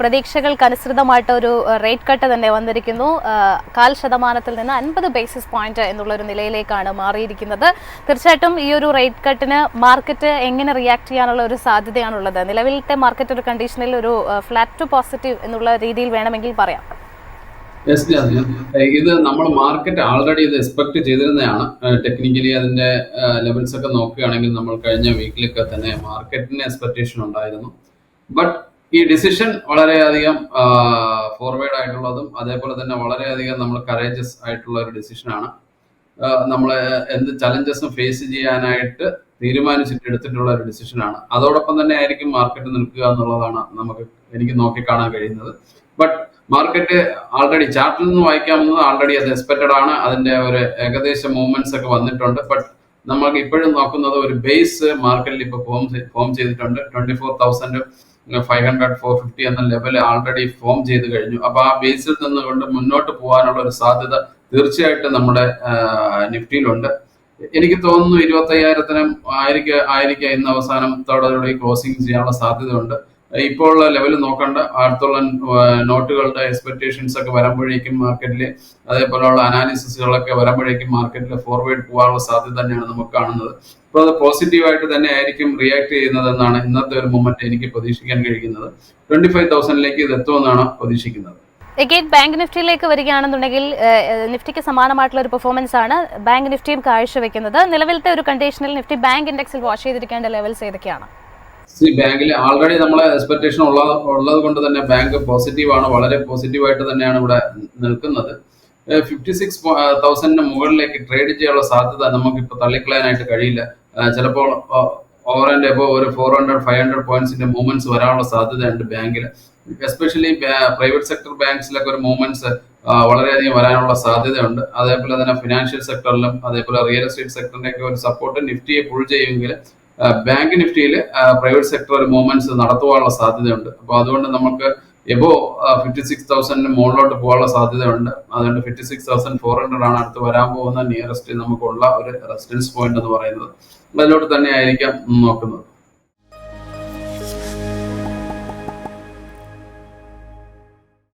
പ്രതീക്ഷകൾക്കനുസൃതമായിട്ട് ഒരു rate cut തന്നെ വന്നിരിക്കുന്നു. കാൽ ശതമാനത്തിൽ നിന്ന് അൻപത് ബേസിസ് പോയിന്റ് എന്നുള്ള ഒരു നിലയിലേക്കാണ് മാറിയിരിക്കുന്നത്. തീർച്ചയായിട്ടും ഈ ഒരു റേറ്റ് കട്ടിന് മാർക്കറ്റ് എങ്ങനെ റിയാക്ട് ചെയ്യാനുള്ള ഒരു സാധ്യതയാണുള്ളത്? നിലവിലത്തെ മാർക്കറ്റ് ഒരു കണ്ടീഷനിൽ ഒരു ഫ്ലാറ്റ് ടു പോസിറ്റീവ് എന്നുള്ള രീതിയിൽ വേണമെങ്കിൽ പറയാം. ഇത് നമ്മൾ മാർക്കറ്റ് ആൾറെഡി ഇത് എക്സ്പെക്ട് ചെയ്തിരുന്നതാണ്. ടെക്നിക്കലി അതിന്റെ ലെവൽസ് ഒക്കെ നോക്കുകയാണെങ്കിൽ നമ്മൾ കഴിഞ്ഞ വീക്കിലൊക്കെ തന്നെ മാർക്കറ്റിന് എക്സ്പെക്ടേഷൻ ഉണ്ടായിരുന്നു. ബട്ട് ഈ ഡിസിഷൻ വളരെയധികം ഫോർവേഡ് ആയിട്ടുള്ളതും അതേപോലെ തന്നെ വളരെയധികം നമ്മൾ കറേജസ് ആയിട്ടുള്ള ഒരു ഡിസിഷനാണ് നമ്മൾ എന്ത് ചലഞ്ചസും ഫേസ് ചെയ്യാനായിട്ട് തീരുമാനിച്ചിട്ട് എടുത്തിട്ടുള്ള ഒരു ഡിസിഷനാണ് അതോടൊപ്പം തന്നെ ആയിരിക്കും മാർക്കറ്റ് നിൽക്കുക എന്നുള്ളതാണ് നമുക്ക് എനിക്ക് നോക്കിക്കാണാൻ കഴിയുന്നത്. ബട്ട് മാർക്കറ്റ് ആൾറെഡി ചാർട്ടിൽ നിന്ന് വായിക്കാമെന്നത് ആൾറെഡി അത് എക്സ്പെക്റ്റഡ് ആണ്. അതിന്റെ ഒരു ഏകദേശ മൂവ്മെന്റ്സ് ഒക്കെ വന്നിട്ടുണ്ട്. ബട്ട് നമുക്ക് ഇപ്പോഴും നോക്കുന്നത് ഒരു ബേസ് മാർക്കറ്റിൽ ഇപ്പോൾ ഫോം ഫോം ചെയ്തിട്ടുണ്ട്. Twenty four thousand five hundred four fifty എന്ന ലെവൽ ആൾറെഡി ഫോം ചെയ്ത് കഴിഞ്ഞു. അപ്പൊ ആ ബേസിൽ നിന്നുകൊണ്ട് മുന്നോട്ട് പോകാനുള്ള ഒരു സാധ്യത തീർച്ചയായിട്ടും നമ്മുടെ നിഫ്റ്റിയിലുണ്ട്. എനിക്ക് തോന്നുന്നു ഇരുപത്തി അയ്യായിരത്തിനും ആയിരിക്കും ആയിരിക്കാം ഇന്ന് അവസാനത്തോടെ ക്ലോസിംഗ് ചെയ്യാനുള്ള സാധ്യതയുണ്ട്. ഇപ്പോൾ ഉള്ള ലെവൽ നോക്കണ്ട. അടുത്തുള്ള നോട്ടുകളുടെ എക്സ്പെക്ടേഷൻസ് ഒക്കെ വരുമ്പോഴേക്കും മാർക്കറ്റിൽ അതേപോലെയുള്ള അനാലിസിസുകളൊക്കെ വരുമ്പോഴേക്കും മാർക്കറ്റിൽ ഫോർവേഡ് പോകാനുള്ള സാധ്യത തന്നെയാണ് നമുക്ക് കാണുന്നത്. അപ്പോൾ അത് പോസിറ്റീവായിട്ട് തന്നെ ആയിരിക്കും റിയാക്ട് ചെയ്യുന്നത് എന്നാണ് ഇന്നത്തെ ഒരു മൊമെന്റ് എനിക്ക് പ്രതീക്ഷിക്കാൻ കഴിയുന്നത്. ട്വന്റി ഫൈവ് തൗസൻഡിലേക്ക് ഇത് എത്തുമെന്നാണ് പ്രതീക്ഷിക്കുന്നത്. എഗെയിൻ ബാങ്ക് നിഫ്റ്റിയിലേക്ക് വരികയാണെന്നുണ്ടെങ്കിൽ നിഫ്റ്റിക്ക് സമാനമായിട്ടുള്ള ഒരു പെർഫോമൻസ് ആണ് ബാങ്ക് നിഫ്റ്റിയും കാഴ്ചവെക്കുന്നത്. നിലവിലത്തെ ഒരു കണ്ടീഷനിൽ നിഫ്റ്റി ബാങ്ക് ഇൻഡെക്സിൽ വാഷ് ചെയ്തിരിക്കേണ്ട ലെവൽസ് ഏതൊക്കെയാണ്? ബാങ്കിൽ ആൾറെഡി നമ്മളെ എക്സ്പെക്ടേഷൻ ഉള്ള ഉള്ളത് കൊണ്ട് തന്നെ ബാങ്ക് പോസിറ്റീവ് ആണ് വളരെ പോസിറ്റീവായിട്ട് തന്നെയാണ് ഇവിടെ നിൽക്കുന്നത്. ഫിഫ്റ്റി സിക്സ് തൗസൻഡിന് മുകളിലേക്ക് ട്രേഡ് ചെയ്യാനുള്ള സാധ്യത നമുക്ക് ഇപ്പോൾ തള്ളിക്കളയാനായിട്ട് കഴിയില്ല. ചിലപ്പോൾ ഓവർ ആൻഡ് എബോ ഒരു ഫോർ ഹൺഡ്രഡ് ഫൈവ് ഹൺഡ്രഡ് പോയിന്റ്സിന്റെ മൂവ്മെന്റ്സ് വരാനുള്ള സാധ്യതയുണ്ട് ബാങ്കിൽ എസ്പെഷ്യലി പ്രൈവറ്റ് സെക്ടർ ബാങ്ക്സിലൊക്കെ ഒരു മൂവ്മെന്റ്സ് വളരെയധികം വരാനുള്ള സാധ്യതയുണ്ട്. അതേപോലെ തന്നെ ഫിനാൻഷ്യൽ സെക്ടറിലും അതേപോലെ റിയൽ എസ്റ്റേറ്റ് സെക്ടറിന്റെ ഒക്കെ ഒരു സപ്പോർട്ട് നിഫ്റ്റിയെ പുൾ ചെയ്യുമെങ്കിൽ ബാങ്ക് നിഫ്റ്റിയിൽ പ്രൈവറ്റ് സെക്ടർ ഒരു മൂവ്മെന്റ്സ് നടത്തുവാനുള്ള സാധ്യതയുണ്ട്. അപ്പോൾ അതുകൊണ്ട് നമുക്ക് എബോ ഫിഫ്റ്റി സിക്സ് തൗസൻഡിന് മുകളിലോട്ട് പോകാനുള്ള സാധ്യതയുണ്ട്. അതുകൊണ്ട് fifty six thousand four hundred ആണ് അടുത്ത് വരാൻ പോകുന്ന നിയറസ്റ്റ് നമുക്കുള്ള ഒരു റെസിഡൻസ് പോയിന്റ് എന്ന് പറയുന്നത്. അതിലോട്ട് തന്നെ ആയിരിക്കാം നോക്കുന്നത്.